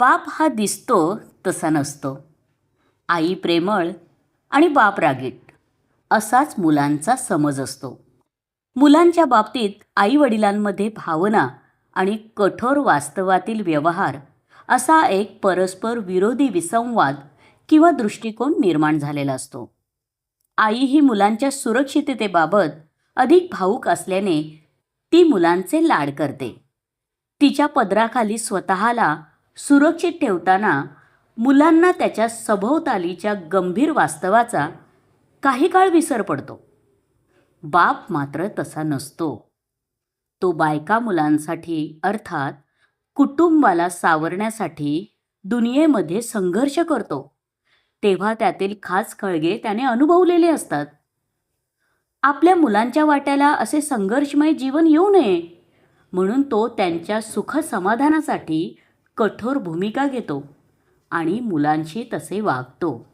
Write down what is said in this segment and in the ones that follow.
बाप हा दिसतो तसा नसतो. आई प्रेमळ आणि बाप रागीट असाच मुलांचा समज असतो. मुलांच्या बाबतीत आई वडिलांमध्ये भावना आणि कठोर वास्तवातील व्यवहार असा एक परस्पर विरोधी विसंवाद किंवा दृष्टिकोन निर्माण झालेला असतो. आई ही मुलांच्या सुरक्षिततेबाबत अधिक भावूक असल्याने ती मुलांचे लाड करते. तिच्या पदराखाली स्वतःला सुरक्षित ठेवताना मुलांना त्याच्या सभोवतालीच्या गंभीर वास्तवाचा काही काळ विसर पडतो. बाप मात्र तसा नसतो. तो बायका मुलांसाठी अर्थात कुटुंबाला सावरण्यासाठी दुनियेमध्ये संघर्ष करतो. तेव्हा त्यातील खास खळगे त्याने अनुभवलेले असतात. आपल्या मुलांच्या वाट्याला असे संघर्षमय जीवन येऊ नये म्हणून तो त्यांच्या सुख समाधानासाठी कठोर भूमिका घेतो आणि मुलांशी तसे वागतो.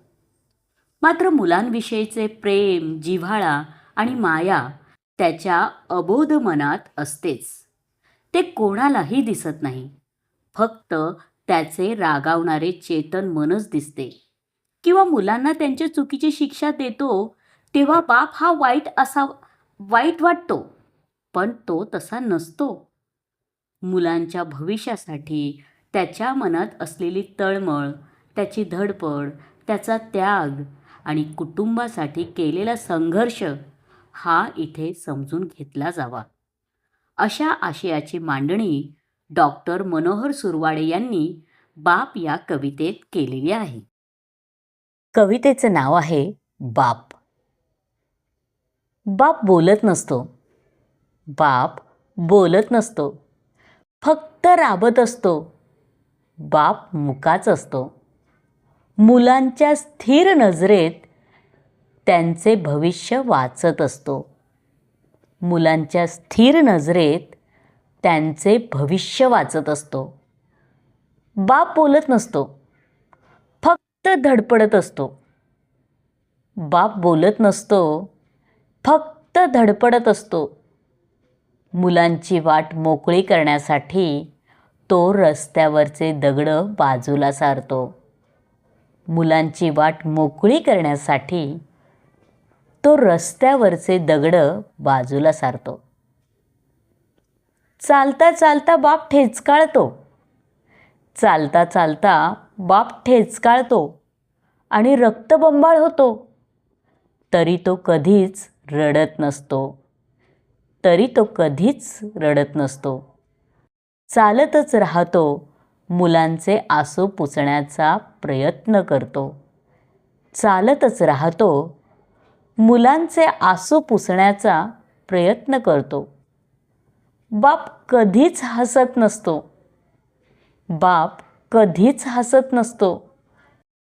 मात्र मुलांविषयीचे प्रेम जिव्हाळा आणि माया त्याच्या अबोध मनात असतेच. ते कोणालाही दिसत नाही. फक्त त्याचे रागावणारे चेतन मनच दिसते. किंवा मुलांना त्यांच्या चुकीची शिक्षा देतो तेव्हा बाप हा वाईट असा वाईट वाटतो पण तो तसा नसतो. मुलांच्या भविष्यासाठी त्याच्या मनात असलेली तळमळ त्याची धडपड त्याचा त्याग आणि कुटुंबासाठी केलेला संघर्ष हा इथे समजून घेतला जावा. अशा आशयाची मांडणी डॉक्टर मनोहर सुरवाडे यांनी बाप या कवितेत केलेली आहे. कवितेचं नाव आहे बाप. बाप बोलत नसतो. बाप बोलत नसतो. फक्त राबत असतो. बाप मुकाच असतो. मुलांच्या स्थिर नजरेत त्यांचे भविष्य वाचत असतो. मुलांच्या स्थिर नजरेत त्यांचे भविष्य वाचत असतो. बाप बोलत नसतो. फक्त धडपडत असतो. बाप बोलत नसतो. फक्त धडपडत असतो. मुलांची वाट मोकळी करण्यासाठी तो रस्त्यावरचे दगडं बाजूला सारतो. मुलांची वाट मोकळी करण्यासाठी तो रस्त्यावरचे दगडं बाजूला सारतो. चालता चालता बाप ठेचकाळतो. चालता चालता बाप ठेचकाळतो आणि रक्तबंबाळ होतो. तरी तो कधीच रडत नसतो. तरी तो कधीच रडत नसतो. चालतच राहतो. मुलांचे आसू पुसण्याचा प्रयत्न करतो. चालतच राहतो. मुलांचे आसू पुसण्याचा प्रयत्न करतो. बाप कधीच हसत नसतो. बाप कधीच हसत नसतो.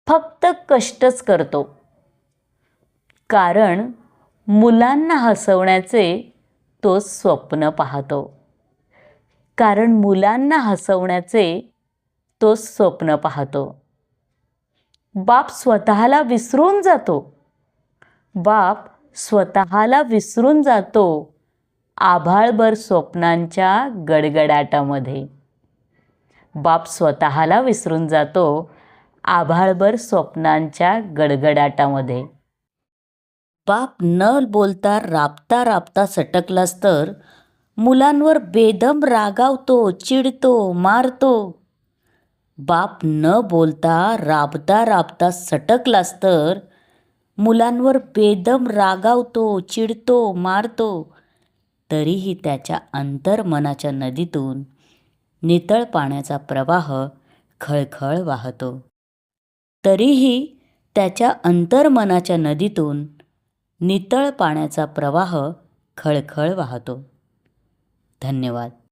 फक्त कष्टच करतो. कारण मुलांना हसवण्याचे तो स्वप्न पाहतो. कारण मुलांना हसवण्याचे तो स्वप्न पाहतो. बाप स्वतःला विसरून जातो. बाप स्वतःला विसरून जातो आभाळभर स्वप्नांच्या गडगडाटामध्ये. बाप स्वतःला विसरून जातो आभाळभर स्वप्नांच्या गडगडाटामध्ये. बाप न बोलता राबता राबता सटकलास तर मुलांवर बेदम रागावतो चिडतो मारतो. बाप न बोलता राबता राबता सटकलास तर मुलांवर बेदम रागावतो चिडतो मारतो. तरीही त्याच्या अंतर्मनाच्या नदीतून नितळ पाण्याचा प्रवाह खळखळ वाहतो. तरीही त्याच्या अंतर्मनाच्या नदीतून नितळ पाण्याचा प्रवाह खळखळ वाहतो. धन्यवाद.